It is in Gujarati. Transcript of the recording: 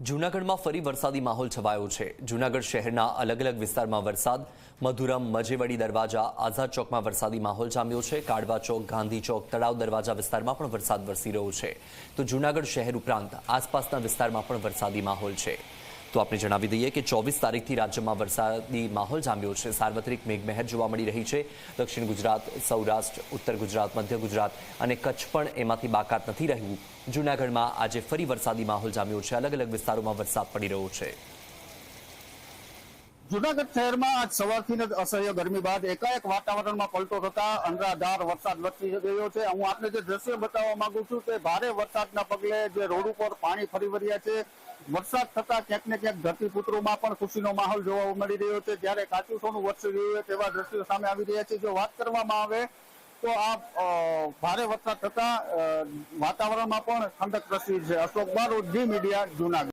જૂનાગઢમાં ફરી વરસાદી માહોલ છવાયો છે. જૂનાગઢ શહેરના અલગ અલગ વિસ્તારમાં વરસાદ, મધુરમ, મજેવડી દરવાજા, આઝાદ ચોકમાં વરસાદી માહોલ જામ્યો છે. કાળવા ચોક, ગાંધી ચોક, તળાવ દરવાજા વિસ્તારમાં પણ વરસાદ વરસી રહ્યો છે. તો જૂનાગઢ શહેર ઉપરાંત આસપાસના વિસ્તારમાં પણ વરસાદી માહોલ છે. તો આપણે જણાવી દઈએ કે ચોવીસ તારીખથી રાજ્યમાં વરસાદી માહોલ જામ્યો છે. સાર્વત્રિક મેઘમહેર જોવા મળી રહી છે. દક્ષિણ ગુજરાત, સૌરાષ્ટ્ર, ઉત્તર ગુજરાત, મધ્ય ગુજરાત અને કચ્છ પણ એમાંથી બાકાત નથી રહ્યું. જૂનાગઢમાં આજે ફરી વરસાદી માહોલ જામ્યો છે. અલગ અલગ વિસ્તારોમાં વરસાદ પડી રહ્યો છે. જુનાગઢ શહેરમાં આજ સવારથી જ અસહ્ય ગરમી બાદ એકાએક વાતાવરણમાં પલટો થતા અંધાધાર વરસાદ વરસી ગયો છે. હું આપને જે દ્રશ્ય બતાવવા માંગુ છું કે ભારે વરસાદના પગલે જે રોડ ઉપર પાણી ફરી વળ્યા છે, વરસાદ થતા ક્યાંક ને ક્યાંક ધરતીપુત્રોમાં પણ ખુશીનો માહોલ જોવા મળી રહ્યો છે. જ્યારે કાચું સોનું વરસી રહ્યું છે તેવા દ્રશ્યો સામે આવી રહ્યા છે. જો વાત કરવામાં આવે તો આ ભારે વરસાદ થતા વાતાવરણમાં પણ ઠંડક પ્રસરી છે. અશોક બારોટ, જી મીડિયા, જુનાગઢ.